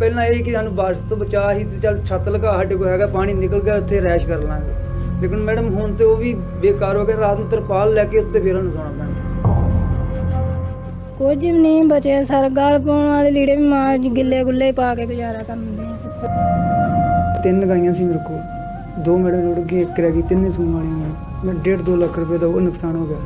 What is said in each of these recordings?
ਪਹਿਲਾਂ ਇਹ ਕਿ ਸਾਨੂੰ ਬਾਰਿਸ਼ ਤੋਂ ਬਚਾ ਹੀ ਤੇ ਚੱਲ ਛੱਤ ਲਗਾ ਸਾਡੇ ਕੋਲ ਹੈਗਾ ਪਾਣੀ ਨਿਕਲ ਗਿਆ ਉੱਥੇ ਰੈਸ਼ ਕਰ ਲਾਂਗੇ। ਲੇਕਿਨ ਮੈਡਮ ਹੁਣ ਤੇ ਉਹ ਵੀ ਬੇਕਾਰ ਹੋ ਗਿਆ ਰਾਤ ਨੂੰ ਤਰਪਾਲ ਲੈ ਕੇ ਉੱਤੇ ਫੇਰ ਉਹਨੂੰ ਸੌਣਾ ਪੈਣਾ। ਕੁਝ ਵੀ ਨਹੀਂ ਬਚਿਆ ਸਰ ਗਲ ਪਾਉਣ ਵਾਲੇ ਲੀੜੇ ਵੀ ਮਾਂ ਗਿੱਲੇ ਗੁੱਲੇ ਪਾ ਕੇ ਗੁਜ਼ਾਰਾ ਕਰਦੇ ਆ। ਤਿੰਨ ਗਾਈਆਂ ਸੀ ਮੇਰੇ ਕੋਲ। ਦੋ ਮੇਰੇ ਰੁੜ ਗਏ ਇੱਕ ਰਹਿ ਗਈ ਤਿੰਨੇ ਸੂਣ ਵਾਲੀਆਂ ਮੈਂ ਮੈਂ 1.5 2 ਲੱਖ ਰੁਪਏ ਦਾ ਉਹ ਨੁਕਸਾਨ ਹੋ ਗਿਆ।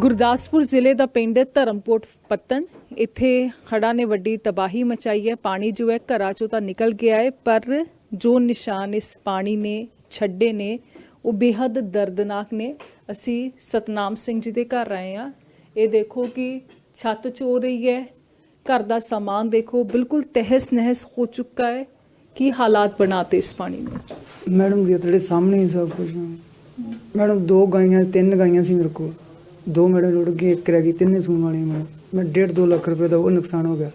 ਗੁਰਦਾਸਪੁਰ ਜ਼ਿਲ੍ਹੇ ਦਾ ਪਿੰਡ ਧਰਮਕੋਟ ਪੱਤਣ। ਇੱਥੇ ਹੜ੍ਹਾਂ ਨੇ ਵੱਡੀ ਤਬਾਹੀ ਮਚਾਈ ਹੈ। ਪਾਣੀ ਜੋ ਹੈ, ਘਰਾਂ ਚੋਂ ਤਾਂ ਨਿਕਲ ਗਿਆ ਹੈ, ਪਰ ਜੋ ਨਿਸ਼ਾਨ ਇਸ ਪਾਣੀ ਨੇ ਛੱਡੇ ਨੇ, ਉਹ ਬੇहद ਦਰਦਨਾਕ ਨੇ। ਅਸੀਂ ਸਤਨਾਮ ਸਿੰਘ ਜੀ ਦੇ ਘਰ ਆਏ ਆ ਇਹ ਦੇਖੋ ਕਿ ਛੱਤ ਚੋ ਰਹੀ ਹੈ। ਘਰ ਦਾ ਸਾਮਾਨ ਦੇਖੋ, ਬਿਲਕੁਲ ਤਹਿਸ ਨਹਿਸ ਹੋ ਚੁੱਕਾ ਹੈ। ਕੀ ਹਾਲਾਤ ਬਣਾਤੇ ਇਸ ਪਾਣੀ ਨੇ? ਮੈਡਮ ਦੇ ਤੁਹਾਡੇ ਸਾਹਮਣੇ ਹੀ ਸਭ ਕੁਝ ਮੈਡਮ, ਦੋ ਗਾਈਆਂ, ਤਿੰਨ ਗਾਈਆਂ ਸੀ ਮੇਰੇ ਕੋਲ। ਦੋ ਮੇਰੇ ਰੁੜ ਗਏ ਇੱਕ ਰਹਿ ਗਈ ਤਿੰਨੇ ਸੂਣ ਵਾਲੀਆਂ ਮੈਂ ਮੈਂ 1.5 2 ਲੱਖ ਰੁਪਏ ਦਾ ਉਹ ਨੁਕਸਾਨ ਹੋ ਗਿਆ।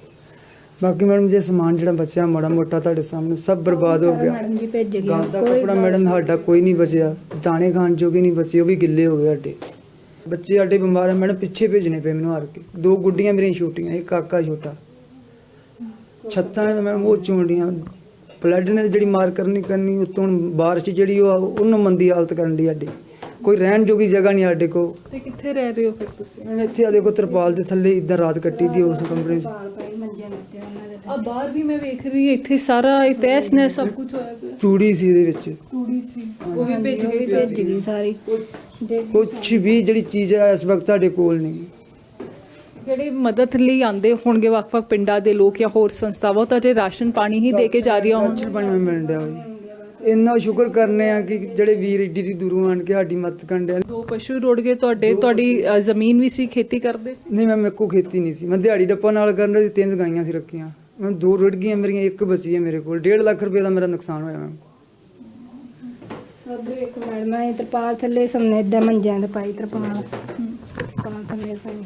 ਬਾਕੀ ਮੈਡਮ ਜੇ ਸਮਾਨ ਜਿਹੜਾ ਬਚਿਆ ਮਾੜਾ ਮੋਟਾ ਤੁਹਾਡੇ ਸਾਹਮਣੇ ਸਭ ਬਰਬਾਦ ਹੋ ਗਿਆ। ਮੈਡਮ ਜੀ ਭੇਜ ਗਏ। ਗਾਂ ਦਾ ਕੱਪੜਾ ਮੈਡਮ ਸਾਡਾ ਕੋਈ ਨਹੀਂ ਬਚਿਆ। ਦਾਣੇ ਖਾਣ ਜੋਗੇ ਨਹੀਂ ਬਚੇ ਉਹ ਵੀ ਗਿੱਲੇ ਹੋ ਗਏ ਸਾਡੇ। ਬੱਚੇ ਸਾਡੇ ਬਿਮਾਰ ਆ ਮੈਡਮ ਪਿੱਛੇ ਭੇਜਣੇ ਪਏ ਮੈਨੂੰ ਹਾਰ ਕੇ। ਦੋ ਗੁੱਡੀਆਂ ਮੇਰੀਆਂ ਛੋਟੀਆਂ ਇੱਕ ਕਾਕਾ ਛੋਟਾ। ਛੱਤਾਂ ਨੇ ਮੈਡਮ ਉਹ ਚੋਂਡੀਆਂ ਬਲੱਡ ਨੇ ਜਿਹੜੀ ਮਾਰ ਕਰਨੀ ਕਰਨੀ ਉਤੋਂ ਬਾਰਿਸ਼ ਜਿਹੜੀ ਉਹ ਉਹਨੂੰ ਮੰਦੀ ਹਾਲਤ ਕਰਨ ਦੀ ਸਾਡੀ। ਕੋਈ ਰਹਿਣ ਜੋਗੀ ਜਗ੍ਹਾ ਨਹੀਂ ਸਾਡੇ ਕੋਲ। ਤੇ ਕਿੱਥੇ ਰਹਿ ਰਹੇ ਹੋ ਫਿਰ ਤੁਸੀਂ? ਮੈਂ ਇੱਥੇ ਆ ਦੇਖੋ ਤਰਪਾਲ ਦੇ ਥੱਲੇ ਇਦਾਂ ਰਾਤ ਕੱਟੀ ਦੀ ਉਸ ਕਮਰੇ 'ਚ ਪਾਲ ਪਾਈ ਮੰਜੇ ਲੱਤੇ ਉਹਨਾਂ ਦੇ ਆ ਬਾਹਰ ਵੀ ਮੈਂ ਵੇਖ ਰਹੀ ਹਾਂ ਇੱਥੇ ਸਾਰਾ ਇਹ ਤਹਿਸ ਨੇ ਸਭ ਕੁਝ ਹੋਇਆ ਪਿਆ। ਤੂੜੀ ਸੀ ਇਹਦੇ ਵਿੱਚ। ਤੂੜੀ ਸੀ ਉਹ ਵੀ ਭੇਜ ਗਈ ਭੇਜ ਗਈ ਸਾਰੀ। ਕੁਛ ਵੀ ਜਿਹੜੀ ਚੀਜ਼ ਹੈ ਇਸ ਵਕਤ ਸਾਡੇ ਕੋਲ ਨਹੀਂ। ਜਿਹੜੇ ਮਦਦ ਲਈ ਆਂਦੇ ਹੋਣਗੇ ਵੱਖ-ਵੱਖ ਪਿੰਡਾਂ ਦੇ ਲੋਕ ਜਾਂ ਹੋਰ ਸੰਸਥਾਵਾਂ ਤਾਂ ਜੇ ਰਾਸ਼ਨ ਪਾਣੀ ਹੀ ਦੇ ਕੇ ਜਾ ਰਹੀਆਂ ਹੋਣ। ਰਾਸ਼ਨ ਪਾਣੀ ਮਿਲਣ ਡਿਆ ਹੋਈ ਇੰਨਾ ਸ਼ੁਕਰ ਕਰਨੇ ਆ ਕਿ ਜਿਹੜੇ ਵੀਰ ਏਡੀ ਦੀ ਦੂਰੋਂ ਆਣ ਕੇ ਸਾਡੀ ਮਦਦ ਕਰਨ ਡਿਆ ਦੋ ਪਸ਼ੂ ਰੋੜ ਗਏ ਤੁਹਾਡੇ ਤੁਹਾਡੀ ਅ, ਜ਼ਮੀਨ ਵੀ ਸੀ ਖੇਤੀ ਕਰਦੇ ਸੀ? ਨਹੀਂ ਮੈਂ ਮੇਰੇ ਕੋਲ ਖੇਤੀ ਨਹੀਂ ਸੀ। ਮੈਂ ਦਿਹਾੜੀ ਡੱਪਾ ਨਾਲ ਕਰਨ ਡਿਆ ਸੀ ਤਿੰਨ ਗਾਈਆਂ ਸੀ ਰੱਖੀਆਂ। ਮੈਂ ਦੋ ਰੁੜ ਗਈਆਂ ਮੇਰੀਆਂ ਇੱਕ ਬਚੀ ਹੈ ਮੇਰੇ ਕੋਲ। 1.5 ਲੱਖ ਰੁਪਏ ਦਾ ਮੇਰਾ ਨੁਕਸਾਨ ਹੋਇਆ ਮੈਮ ਉਧਰ ਇੱਕ ਮੈਡਮ ਆਈ ਤਰਪਾਲ ਥੱਲੇ ਸਮਨੇ ਇਦਾਂ ਮੰਜਿਆਂ ਤੇ ਪਾਈ ਤਰਪਾਲ। ਤਰਪਾਲ ਥੱਲੇ ਪਾਈ।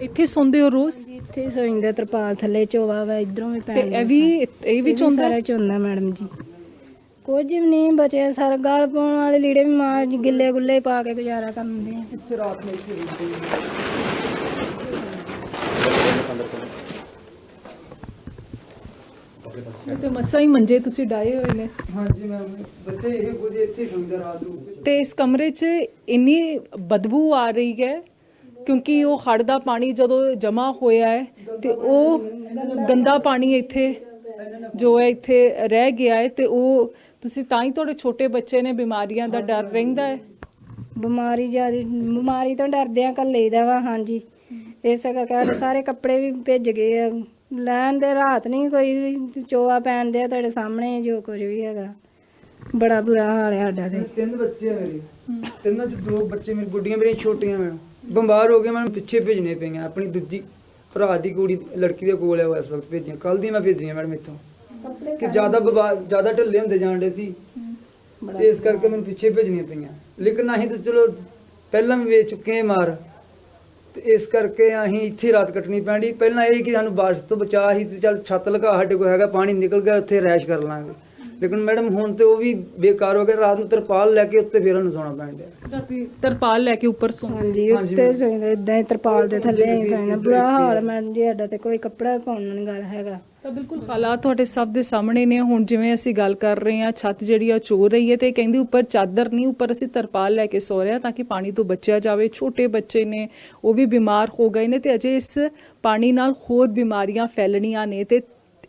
ਇੱਥੇ ਸੌਂਦੇ ਹੋ ਰੋਜ਼? ਇੱਥੇ ਸੋਇੰਦੇ ਤਰਪਾਲ ਥੱਲੇ ਚੋਵਾ ਵਾ ਇਧਰੋਂ ਵੀ ਤੇ ਪੈਣ ਇਹ ਵੀ ਇਹ ਵੀ ਚੋਂਦਾ? ਸਾਰਾ ਚੋਂਦਾ ਮੈਡਮ ਜੀ। ਕੁਝ ਵੀ ਨਹੀਂ ਬਚਿਆ ਸਰ ਗਲ ਪਾਉਣ ਵਾਲੇ ਲੀੜੇ ਵੀ ਮਾਂ ਗਿੱਲੇ ਗੁੱਲੇ ਪਾ ਕੇ ਗੁਜ਼ਾਰਾ ਕਰਦੇ ਆ। ਇਹ ਤੇ ਮਸਾਂ ਹੀ ਮੰਜੇ ਤੁਸੀਂ ਡਾਏ ਹੋਏ ਨੇ। ਹਾਂਜੀ ਮੈਮ ਬੱਚੇ ਇਹ ਕੁਝ ਇੱਥੇ ਹੀ ਸੌਂਦੇ ਰਾਤ ਨੂੰ। ਤੇ ਇਸ ਕਮਰੇ 'ਚ ਇੰਨੀ ਬਦਬੂ ਆ ਰਹੀ ਹੈ ਕਿਉਂਕਿ ਉਹ ਹੜ ਦਾ ਪਾਣੀ ਜਦੋਂ ਜਮਾ ਹੋਇਆ ਹੈ ਤੇ ਉਹ ਗੰਦਾ ਪਾਣੀ ਇੱਥੇ ਜੋ ਹੈ ਇੱਥੇ ਰਹਿ ਗਿਆ ਹੈ ਤੇ ਉਹ ਤੁਸੀਂ ਤਾਂ ਹੀ ਤੁਹਾਡੇ ਛੋਟੇ ਬੱਚੇ ਨੇ ਬਿਮਾਰੀਆਂ ਦਾ ਡਰ ਰਹਿੰਦਾ ਹੈ। ਬਿਮਾਰੀ ਜਿਆਦੀ ਬਿਮਾਰੀ ਤੋਂ ਡਰਦੇ ਆ ਕੱਲੇ ਦਾ ਵਾ ਹਾਂਜੀ। ਇਸੇ ਕਰਕੇ ਸਾਡੇ ਸਾਰੇ ਕੱਪੜੇ ਵੀ ਭਿੱਜ ਗਏ ਆ। ਲੈਣ ਦੇ ਰਾਤ ਨਹੀਂ ਕੋਈ ਵੀ ਚੋਆ ਪੈਣ ਦੇ ਤੁਹਾਡੇ ਸਾਹਮਣੇ ਜੋ ਕੁਝ ਵੀ ਹੈਗਾ। ਬੜਾ ਬੁਰਾ ਹਾਲ ਹੈ ਸਾਡਾ ਤੇ। ਤਿੰਨ ਬੱਚੇ ਆ ਮੇਰੇ। ਤਿੰਨਾਂ ਚ ਦੋ ਬੱਚੇ ਮੇਰੀ ਗੁੱਡੀਆਂ ਮੇਰੀਆਂ ਛੋਟੀਆਂ ਮੈਂ ਬਿਮਾਰ ਹੋ ਗਏ ਮੈਨੂੰ ਪਿੱਛੇ ਭੇਜਣੇ ਪਈਆਂ ਆਪਣੀ ਦੂਜੀ ਭਰਾ ਦੀ ਕੁੜੀ ਲੜਕੀ ਦੇ ਕੋਲ ਹੈ ਉਹ ਇਸ ਵਕਤ ਭੇਜੀਆਂ। ਕੱਲ ਦੀ ਮੈਂ ਭੇਜੀਆਂ ਮੈਡਮ ਇੱਥੋਂ। ਕਿ ਜ਼ਿਆਦਾ ਜ਼ਿਆਦਾ ਢਿੱਲੇ ਹੁੰਦੇ ਜਾਂਦੇ ਸੀ। ਤੇ ਇਸ ਕਰਕੇ ਮੈਨੂੰ ਪਿੱਛੇ ਭੇਜਣੀਆਂ ਪਈਆਂ। ਲੇਕਿਨ ਅਸੀਂ ਤਾਂ ਚਲੋ ਪਹਿਲਾਂ ਵੀ ਵੇਚ ਚੁੱਕੇ ਹਾਂ ਮਾਰ। ਤੇ ਇਸ ਕਰਕੇ ਅਸੀਂ ਇੱਥੇ ਰਾਤ ਕੱਟਣੀ ਪੈਣੀ ਪਹਿਲਾਂ ਇਹ ਕਿ ਸਾਨੂੰ ਬਾਰਿਸ਼ ਤੋਂ ਬਚਾ ਹੀ ਤੇ ਚੱਲ ਛੱਤ ਲਗਾ ਸਾਡੇ ਕੋਲ ਹੈਗਾ ਪਾਣੀ ਨਿਕਲ ਗਿਆ ਉੱਥੇ ਰੈਸ਼ ਕਰ ਲਾਂਗੇ। ਲੇਕਿਨ ਮੈਡਮ ਹੁਣ ਤੇ ਉਹ ਵੀ ਬੇਕਾਰ ਹੋ ਗਿਆ ਰਾਤ ਨੂੰ ਤਰਪਾਲ ਲੈ ਕੇ ਉੱਤੇ ਫੇਰ ਉਹਨੂੰ ਸੌਣਾ ਡਿਆ ਰਾਤੀ ਤਰਪਾਲ ਲੈ ਕੇ ਉੱਪਰ ਸੌਂ ਹਾਂਜੀ ਉੱਤੇ। ਸੋਇੰਦੇ ਇਦਾਂ ਹੀ ਤਰਪਾਲ ਦੇ ਥੱਲੇ ਹੀ ਸੋਇੰਦੇ ਬੁਰਾ ਹਾਲ ਮੈਡਮ ਜੀ ਸਾਡਾ ਤੇ ਕੋਈ ਕੱਪੜਾ ਪਾਉਣ ਨੂੰ ਨਹੀਂ ਗੱਲ ਹੈਗਾ। ਤਾਂ ਬਿਲਕੁਲ ਹਾਲਾਤ ਤੁਹਾਡੇ ਸਭ ਦੇ ਸਾਹਮਣੇ ਨੇ। ਹੁਣ ਜਿਵੇਂ ਅਸੀਂ ਗੱਲ ਕਰ ਰਹੇ ਹਾਂ ਛੱਤ ਜਿਹੜੀ ਆ ਚੋ ਰਹੀ ਹੈ ਤੇ ਕਹਿੰਦੀ ਉੱਪਰ ਚਾਦਰ ਨਹੀਂ ਉੱਪਰ ਅਸੀਂ ਤਰਪਾਲ ਲੈ ਕੇ ਸੋ ਰਹੇ ਹਾਂ ਤਾਂ ਕਿ ਪਾਣੀ ਤੋਂ ਬਚਿਆ ਜਾਵੇ। ਛੋਟੇ ਬੱਚੇ ਨੇ ਉਹ ਵੀ ਬਿਮਾਰ ਹੋ ਗਏ ਨੇ ਤੇ ਅਜੇ ਇਸ ਪਾਣੀ ਨਾਲ ਹੋਰ ਬਿਮਾਰੀਆਂ ਫੈਲਣੀਆਂ ਨੇ ਤੇ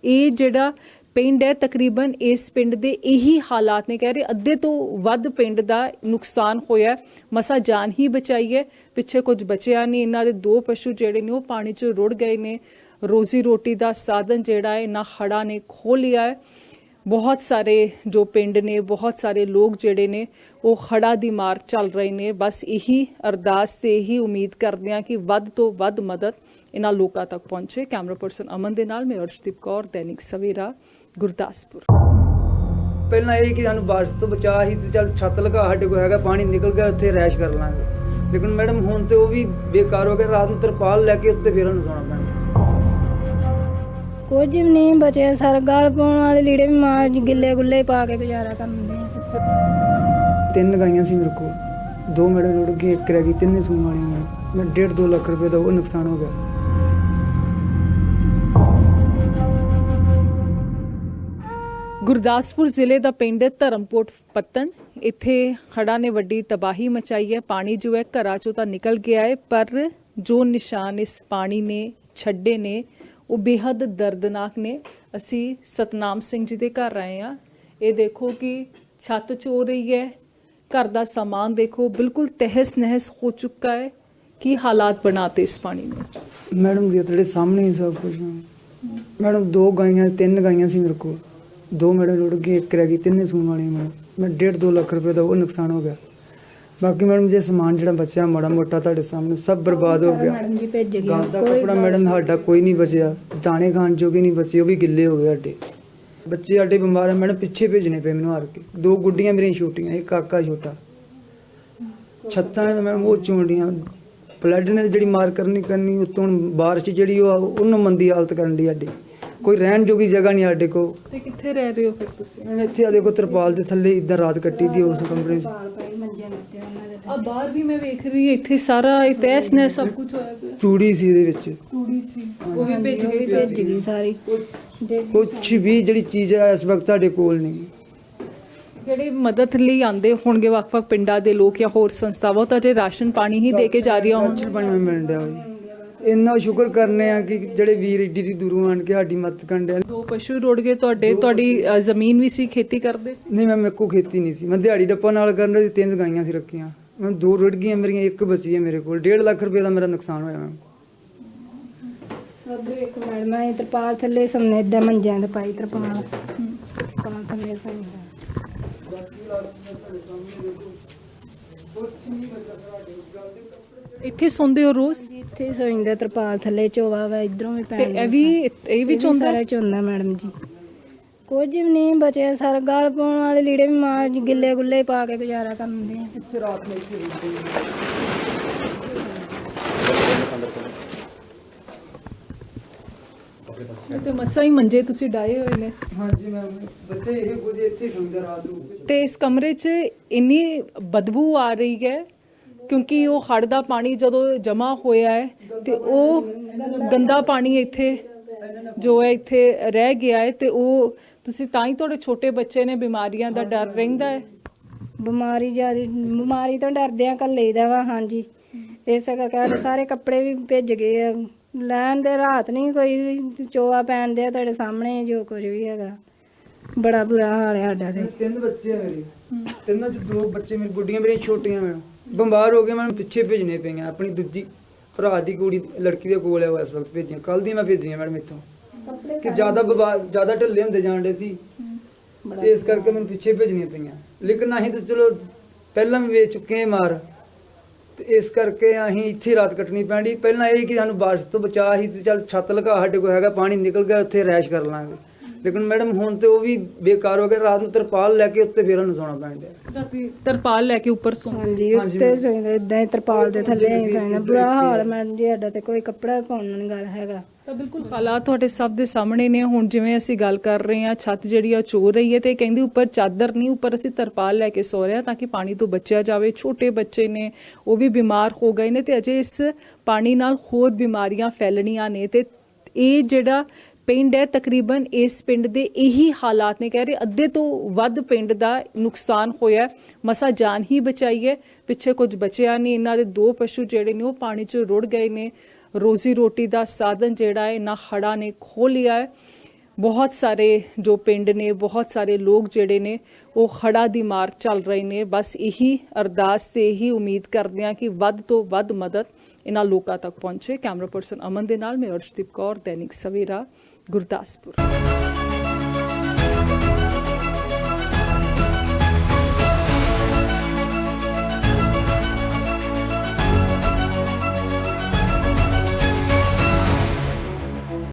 ਇਹ ਜਿਹੜਾ ਪਿੰਡ ਹੈ, ਤਕਰੀਬਨ ਇਸ ਪਿੰਡ ਦੇ ਇਹੀ ਹਾਲਾਤ ਨੇ। ਕਹਿ ਰਹੇ, ਅੱਧੇ ਤੋਂ ਵੱਧ ਪਿੰਡ ਦਾ ਨੁਕਸਾਨ ਹੋਇਆ ਮਸਾ ਜਾਨ ਹੀ ਬਚਾਈ ਹੈ। ਪਿੱਛੇ ਕੁਝ ਬਚਿਆ ਨਹੀਂ। ਇਹਨਾਂ ਦੇ ਦੋ ਪਸ਼ੂ ਜਿਹੜੇ ਨੇ, ਉਹ ਪਾਣੀ 'ਚ ਰੁੜ ਗਏ ਨੇ। ਰੋਜ਼ੀ ਰੋਟੀ ਦਾ ਸਾਧਨ ਜਿਹੜਾ ਹੈ, ਇਹਨਾਂ ਹੜ੍ਹਾਂ ਨੇ ਖੋਹ ਲਿਆ ਹੈ। ਬਹੁਤ ਸਾਰੇ ਜੋ ਪਿੰਡ ਨੇ, ਬਹੁਤ ਸਾਰੇ ਲੋਕ ਜਿਹੜੇ ਨੇ, ਉਹ ਹੜ੍ਹਾਂ ਦੀ ਮਾਰ ਚੱਲ ਰਹੇ ਨੇ। ਬਸ ਇਹੀ ਅਰਦਾਸ ਤੇ ਇਹੀ ਉਮੀਦ ਕਰਦੇ ਹਾਂ ਕਿ ਵੱਧ ਤੋਂ ਵੱਧ ਮਦਦ ਇਹਨਾਂ ਲੋਕਾਂ ਤੱਕ ਪਹੁੰਚੇ। ਕੈਮਰਾ ਪਰਸਨ ਅਮਨ ਦੇ ਨਾਲ, ਮੈਂ ਅਰਸ਼ਦੀਪ ਕੌਰ, ਦੈਨਿਕ ਸਵੇਰਾ। ਗੁਰਦਾਸਪੁਰ। ਪਹਿਲਾਂ ਇਹ ਕਿ ਸਾਨੂੰ ਬਾਰਿਸ਼ ਤੋਂ ਬਚਾ ਹੀ ਤੇ ਚੱਲ ਛੱਤ ਲਗਾ ਸਾਡੇ ਕੋਲ ਹੈਗਾ ਪਾਣੀ ਨਿਕਲ ਗਿਆ ਉੱਥੇ ਰੈਸ਼ ਕਰ ਲਾਂਗੇ। ਲੇਕਿਨ ਮੈਡਮ ਹੁਣ ਤੇ ਉਹ ਵੀ ਬੇਕਾਰ ਹੋ ਗਿਆ ਰਾਤ ਨੂੰ ਤਰਪਾਲ ਲੈ ਕੇ ਉੱਤੇ ਫੇਰ ਉਹਨੂੰ ਸੌਣਾ ਪੈਣਾ। ਕੁਝ ਵੀ ਨਹੀਂ ਬਚਿਆ ਸਰ ਗਲ ਪਾਉਣ ਵਾਲੇ ਲੀੜੇ ਵੀ ਮਾਂ ਗਿੱਲੇ ਗੁੱਲੇ ਪਾ ਕੇ ਗੁਜ਼ਾਰਾ ਕਰਦੇ ਆ। ਤਿੰਨ ਗਾਈਆਂ ਸੀ ਮੇਰੇ ਕੋਲ। ਦੋ ਮੇਰੇ ਰੁੜ ਗਏ ਇੱਕ ਰਹਿ ਗਈ ਤਿੰਨੇ ਸੂਣ ਵਾਲੀਆਂ ਮੈਂ ਡੇਢ ਦੋ ਲੱਖ ਰੁਪਏ ਦਾ ਉਹ ਨੁਕਸਾਨ ਹੋ ਗਿਆ। ਗੁਰਦਾਸਪੁਰ ਜ਼ਿਲ੍ਹੇ ਦਾ ਪਿੰਡ ਧਰਮਕੋਟ ਪੱਤਣ। ਇੱਥੇ ਹੜ੍ਹਾਂ ਨੇ ਵੱਡੀ ਤਬਾਹੀ ਮਚਾਈ ਹੈ। ਪਾਣੀ ਜੋ ਹੈ ਘਰਾਂ ਚੋਂ ਤਾਂ ਨਿਕਲ ਗਿਆ ਹੈ, ਪਰ ਜੋ ਨਿਸ਼ਾਨ ਇਸ ਪਾਣੀ ਨੇ ਛੱਡੇ ਨੇ, ਉਹ ਬੇहद ਦਰਦਨਾਕ ਨੇ। ਅਸੀਂ ਸਤਨਾਮ ਸਿੰਘ ਜੀ ਦੇ ਘਰ ਆਏ ਆ ਇਹ ਦੇਖੋ ਕਿ ਛੱਤ ਚੋ ਰਹੀ ਹੈ। ਘਰ ਦਾ ਸਾਮਾਨ ਦੇਖੋ, ਬਿਲਕੁਲ ਤਹਿਸ ਨਹਿਸ ਹੋ ਚੁੱਕਾ ਹੈ। ਕੀ ਹਾਲਾਤ ਬਣਾਤੇ ਇਸ ਪਾਣੀ ਨੇ? ਮੈਡਮ ਜੀ, ਤੁਹਾਡੇ ਸਾਹਮਣੇ ਹੀ ਸਭ ਕੁਝ ਮੈਡਮ, ਦੋ ਗਾਈਆਂ, ਤਿੰਨ ਗਾਈਆਂ ਸੀ ਮੇਰੇ ਕੋਲ। ਦੋ ਮੇਰੇ ਰੁੜ ਗਏ ਇੱਕ ਰਹਿ ਗਈ ਤਿੰਨੇ ਸੂਣ ਵਾਲੀਆਂ ਮੇਰੇ ਮੈਂ ਡੇਢ ਦੋ ਲੱਖ ਰੁਪਏ ਦਾ ਉਹ ਨੁਕਸਾਨ ਹੋ ਗਿਆ। ਬਾਕੀ ਮੈਡਮ ਜੇ ਸਮਾਨ ਜਿਹੜਾ ਬਚਿਆ ਮਾੜਾ ਮੋਟਾ ਤੁਹਾਡੇ ਸਾਹਮਣੇ ਸਭ ਬਰਬਾਦ ਹੋ ਗਿਆ। ਮੈਡਮ ਜੀ ਭੇਜ ਗਏ। ਗਾਂ ਦਾ ਕੱਪੜਾ ਮੈਡਮ ਸਾਡਾ ਕੋਈ ਨਹੀਂ ਬਚਿਆ। ਦਾਣੇ ਖਾਣ ਜੋਗੇ ਨਹੀਂ ਬਚੇ ਉਹ ਵੀ ਗਿੱਲੇ ਹੋ ਗਏ ਸਾਡੇ। ਬੱਚੇ ਸਾਡੇ ਬਿਮਾਰ ਹੈ ਮੈਡਮ ਪਿੱਛੇ ਭੇਜਣੇ ਪਏ ਮੈਨੂੰ ਹਾਰ ਕੇ। ਦੋ ਗੁੱਡੀਆਂ ਮੇਰੀਆਂ ਛੋਟੀਆਂ ਇੱਕ ਕਾਕਾ ਛੋਟਾ। ਛੱਤਾਂ ਨੇ ਮੈਡਮ ਉਹ ਚੋਂਡੀਆਂ। ਫਲੱਡ ਨੇ ਜਿਹੜੀ ਮਾਰ ਕਰਨੀ ਕਰਨੀ ਉਤੋਂ ਬਾਰਿਸ਼ ਜਿਹੜੀ ਉਹ ਉਹਨੂੰ ਮੰਦੀ ਹਾਲਤ ਕਰਨ ਦੀ ਸਾਡੀ। ਕੋਈ ਰਹਿਣ ਜੋਗੀ ਜਗ੍ਹਾ ਨਹੀਂ ਸਾਡੇ ਕੋ ਤੇ ਕਿੱਥੇ ਰਹਿ ਰਹੇ ਹੋ ਫਿਰ ਤੁਸੀਂ? ਮੈਂ ਇੱਥੇ ਆ ਦੇਖੋ ਤਰਪਾਲ ਦੇ ਥੱਲੇ ਇਦਾਂ ਰਾਤ ਕੱਟੀ ਦੀ ਉਸ ਕਮਰੇ 'ਚ। ਪਾਲ ਪਈ ਮੰਜੇ ਲੱਤੇ ਉਹਨਾਂ ਦੇ ਆ ਬਾਹਰ ਵੀ ਮੈਂ ਵੇਖ ਰਹੀ ਹਾਂ ਇੱਥੇ ਸਾਰਾ ਇਤਿਹਾਸ ਨੇ ਸਭ ਕੁਝ ਹੋਇਆ ਪਿਆ। ਤੂੜੀ ਸੀ ਇਹਦੇ ਵਿੱਚ। ਕੁੜੀ ਸੀ ਉਹ ਵੀ ਭੇਜ ਗਈ ਭੇਜ ਗਈ ਸਾਰੀ। ਕੁਛ ਵੀ ਜਿਹੜੀ ਚੀਜ਼ ਹੈ ਇਸ ਵਕਤ ਸਾਡੇ ਕੋਲ ਨਹੀਂ। ਜਿਹੜੇ ਮਦਦ ਲਈ ਆਂਦੇ ਹੋਣਗੇ ਵੱਖ-ਵੱਖ ਪਿੰਡਾਂ ਦੇ ਲੋਕ ਜਾਂ ਹੋਰ ਸੰਸਥਾਵਾਂ ਉਹ ਤਾਂ ਜੇ ਰਾਸ਼ਨ ਪਾਣੀ ਹੀ ਦੇ ਕੇ ਜਾ ਰਹੀਆਂ ਹੋਣ। ਰਾਸ਼ਨ ਪਾਣੀ ਮਿਲਣ ਡਿਆ ਹੋਈ ਇੰਨਾ ਸ਼ੁਕਰ ਕਰਨੇ ਆ ਕਿ ਜਿਹੜੇ ਵੀਰ ਏਡੀ ਏਡੀ ਦੂਰੋਂ ਆਣ ਕੇ ਸਾਡੀ ਮਦਦ ਕਰਨ ਡਿਆ ਦੋ ਪਸ਼ੂ ਰੁੜ ਗਏ ਤੁਹਾਡੇ ਤੁਹਾਡੀ ਅ, ਜ਼ਮੀਨ ਵੀ ਸੀ ਖੇਤੀ ਕਰਦੇ ਸੀ? ਨਹੀਂ ਮੈਂ ਮੇਰੇ ਕੋ ਖੇਤੀ ਨਹੀਂ ਸੀ। ਮੈਂ ਦਿਹਾੜੀ ਡੱਪਾ ਨਾਲ ਕਰਨ ਰਿਹਾ ਸੀ ਤਿੰਨ ਗਾਈਆਂ ਸੀ ਰੱਖੀਆਂ। ਮੈਂ ਦੋ ਰੁੜ ਗਈਆਂ ਮੇਰੀਆਂ ਇੱਕ ਬਚੀ ਹੈ ਮੇਰੇ ਕੋਲ। 1.5 ਲੱਖ ਰੁਪਏ ਦਾ ਮੇਰਾ ਨੁਕਸਾਨ ਹੋਇਆ ਮੈਮ ਉਧਰ ਇੱਕ ਮੈਡਮ ਆਈ ਤਰਪਾਲ ਥੱਲੇ ਸਮਨੇ ਇਦਾਂ ਮੰਜਿਆਂ ਤੇ ਪਾਈ ਤਰਪਾਲ। ਤਰਪਾਲ ਥੱਲੇ ਪਾਈ। ਇੱਥੇ ਸੌਂਦੇ ਹੋ ਰੋਜ਼? ਇੱਥੇ ਸੋਇੰਦਾ ਤਰਪਾਲ ਥੱਲੇ ਚੋਵਾ ਵਾ ਇਧਰੋਂ ਵੀ ਤੇ ਪੈਣ ਇਹ ਵੀ ਇਹ ਵੀ ਚੌਂਦਾ? ਸਾਰਾ ਚੋਂਦਾ ਮੈਡਮ ਜੀ। ਕੁਝ ਵੀ ਨਹੀਂ ਬਚਿਆ ਸਾਰਾ ਗਾਲ ਪਾਉਣ ਵਾਲੇ ਲੀੜੇ ਵੀ ਮਾਂ ਜੀ ਗਿੱਲੇ ਗੁੱਲੇ ਪਾ ਕੇ ਗੁਜ਼ਾਰਾ ਕਰਦੇ ਆ। ਤੇ ਮਸਾਂ ਹੀ ਮੰਜੇ ਤੁਸੀਂ ਡਾਏ ਹੋਏ ਨੇ। ਹਾਂਜੀ ਮੈਮ ਬੱਚੇ ਇਹ ਕੁਝ ਇੱਥੇ ਹੀ ਸੌਂਦੇ ਰਾਤ ਨੂੰ। ਤੇ ਇਸ ਕਮਰੇ 'ਚ ਇੰਨੀ ਬਦਬੂ ਆ ਰਹੀ ਹੈ ਕਿਉਂਕਿ ਉਹ ਹੜ ਦਾ ਪਾਣੀ ਜਦੋਂ ਜਮਾ ਹੋਇਆ ਹੈ ਤੇ ਉਹ ਗੰਦਾ ਪਾਣੀ ਇੱਥੇ ਜੋ ਹੈ ਇੱਥੇ ਰਹਿ ਗਿਆ ਹੈ ਤੇ ਉਹ ਤੁਸੀਂ ਤਾਂ ਹੀ ਤੁਹਾਡੇ ਛੋਟੇ ਬੱਚੇ ਨੇ ਬਿਮਾਰੀਆਂ ਦਾ ਡਰ ਰਹਿੰਦਾ ਹੈ? ਬਿਮਾਰੀ ਜਿਆਦੀ ਬਿਮਾਰੀ ਤੋਂ ਡਰਦੇ ਆ ਕੱਲੇ ਦਾ ਵਾ ਹਾਂਜੀ। ਇਸੇ ਕਰਕੇ ਸਾਡੇ ਸਾਰੇ ਕੱਪੜੇ ਵੀ ਭਿੱਜ ਗਏ ਆ। ਲੈਣ ਦੇ ਰਾਤ ਨਹੀਂ ਕੋਈ ਵੀ ਚੋਆ ਪੈਣ ਦੇ ਤੁਹਾਡੇ ਸਾਹਮਣੇ ਜੋ ਕੁਝ ਵੀ ਹੈਗਾ। ਬੜਾ ਬੁਰਾ ਹਾਲ ਹੈ ਸਾਡਾ ਤੇ। ਤਿੰਨ ਬੱਚੇ ਆ ਮੇਰੇ। ਤਿੰਨਾਂ ਚ ਦੋ ਬੱਚੇ ਮੇਰੀ ਗੁੱਡੀਆਂ ਮੇਰੀਆਂ ਛੋਟੀਆਂ ਮੈਨੂੰ ਬਿਮਾਰ ਹੋ ਗਏ ਮੈਨੂੰ ਪਿੱਛੇ ਭੇਜਣੇ ਪਈਆਂ। ਆਪਣੀ ਦੂਜੀ ਭਰਾ ਦੀ ਕੁੜੀ ਲੜਕੀ ਦੇ ਕੋਲ ਹੈ ਉਹ ਇਸ ਵਕਤ ਭੇਜੀਆਂ। ਕੱਲ ਦੀ ਮੈਂ ਭੇਜੀਆਂ ਮੈਡਮ ਇੱਥੋਂ। ਕਿ ਜ਼ਿਆਦਾ ਜ਼ਿਆਦਾ ਢਿੱਲੇ ਹੁੰਦੇ ਜਾਂਦੇ ਸੀ। ਤੇ ਇਸ ਕਰਕੇ ਮੈਨੂੰ ਪਿੱਛੇ ਭੇਜਣੀਆਂ ਪਈਆਂ। ਲੇਕਿਨ ਅਸੀਂ ਤਾਂ ਚਲੋ ਪਹਿਲਾਂ ਵੀ ਵੇਚ ਚੁੱਕੇ ਹਾਂ ਮਾਰ। ਤੇ ਇਸ ਕਰਕੇ ਅਸੀਂ ਇੱਥੇ ਰਾਤ ਕੱਟਣੀ ਪੈਣੀ ਪਹਿਲਾਂ ਇਹ ਕਿ ਸਾਨੂੰ ਬਾਰਿਸ਼ ਤੋਂ ਬਚਾ ਹੀ ਤੇ ਚੱਲ ਛੱਤ ਲਗਾ ਸਾਡੇ ਕੋਲ ਹੈਗਾ ਪਾਣੀ ਨਿਕਲ ਗਿਆ ਉੱਥੇ ਰੈਸ਼ ਕਰ ਲਾਂਗੇ। ਲੇਕਿਨ ਮੈਡਮ ਹੁਣ ਤੇ ਉਹ ਵੀ ਬੇਕਾਰ ਹੋ ਗਿਆ ਰਾਤ ਨੂੰ ਤਰਪਾਲ ਲੈ ਕੇ ਉੱਤੇ ਫੇਰ ਉਹਨੂੰ ਸੌਣਾ ਪੈਣ ਡਿਆ। ਤਰਪਾਲ ਲੈ ਕੇ ਉੱਪਰ ਸੌਂਦੇ ਹਾਂਜੀ ਹਾਂਜੀ, ਉੱਤੇ। ਸੋਇੰਦਾ ਇਦਾਂ ਹੀ ਤਰਪਾਲ ਦੇ ਥੱਲੇ ਹੀ ਸੋਇੰਦਾ ਬੁਰਾ ਹਾਲ ਮੈਡਮ ਜੀ ਸਾਡਾ ਤੇ ਕੋਈ ਕੱਪੜਾ ਪਾਉਣ ਨੂੰ ਨੀ ਗੱਲ ਹੈਗਾ। ਤਾਂ ਬਿਲਕੁਲ ਹਾਲਾਤ ਤੁਹਾਡੇ ਸਭ ਦੇ ਸਾਹਮਣੇ ਨੇ। ਹੁਣ ਜਿਵੇਂ ਅਸੀਂ ਗੱਲ ਕਰ ਰਹੇ ਹਾਂ ਛੱਤ ਜਿਹੜੀ ਆ ਚੋ ਰਹੀ ਹੈ ਤੇ ਕਹਿੰਦੇ ਉੱਪਰ ਚਾਦਰ ਨਹੀਂ ਉੱਪਰ ਅਸੀਂ ਤਰਪਾਲ ਲੈ ਕੇ ਸੋ ਰਹੇ ਹਾਂ ਤਾਂ ਕਿ ਪਾਣੀ ਤੋਂ ਬਚਿਆ ਜਾਵੇ। ਛੋਟੇ ਬੱਚੇ ਨੇ ਉਹ ਵੀ ਬਿਮਾਰ ਹੋ ਗਏ ਨੇ ਤੇ ਅਜੇ ਇਸ ਪਾਣੀ ਨਾਲ ਹੋਰ ਬਿਮਾਰੀਆਂ ਫੈਲਣੀਆਂ ਨੇ ਤੇ ਇਹ ਜਿਹੜਾ ਪਿੰਡ ਹੈ, ਤਕਰੀਬਨ ਇਸ ਪਿੰਡ ਦੇ ਇਹੀ ਹਾਲਾਤ ਨੇ। ਕਹਿ ਰਹੇ, ਅੱਧੇ ਤੋਂ ਵੱਧ ਪਿੰਡ ਦਾ ਨੁਕਸਾਨ ਹੋਇਆ ਮਸਾ ਜਾਨ ਹੀ ਬਚਾਈ ਹੈ। ਪਿੱਛੇ ਕੁਝ ਬਚਿਆ ਨਹੀਂ। ਇਹਨਾਂ ਦੇ ਦੋ ਪਸ਼ੂ ਜਿਹੜੇ ਨੇ, ਉਹ ਪਾਣੀ 'ਚ ਰੁੜ ਗਏ ਨੇ। ਰੋਜ਼ੀ ਰੋਟੀ ਦਾ ਸਾਧਨ ਜਿਹੜਾ ਹੈ, ਇਹਨਾਂ ਹੜ੍ਹਾਂ ਨੇ ਖੋਹ ਲਿਆ ਹੈ। ਬਹੁਤ ਸਾਰੇ ਜੋ ਪਿੰਡ ਨੇ, ਬਹੁਤ ਸਾਰੇ ਲੋਕ ਜਿਹੜੇ ਨੇ, ਉਹ ਹੜ੍ਹਾਂ ਦੀ ਮਾਰ ਚੱਲ ਰਹੇ ਨੇ। ਬਸ ਇਹੀ ਅਰਦਾਸ ਤੇ ਇਹੀ ਉਮੀਦ ਕਰਦੇ ਹਾਂ ਕਿ ਵੱਧ ਤੋਂ ਵੱਧ ਮਦਦ ਇਹਨਾਂ ਲੋਕਾਂ ਤੱਕ ਪਹੁੰਚੇ। ਕੈਮਰਾ ਪਰਸਨ ਅਮਨ ਦੇ ਨਾਲ, ਮੈਂ ਅਰਸ਼ਦੀਪ ਕੌਰ, ਦੈਨਿਕ ਸਵੇਰਾ। ਗੁਰਦਾਸਪੁਰ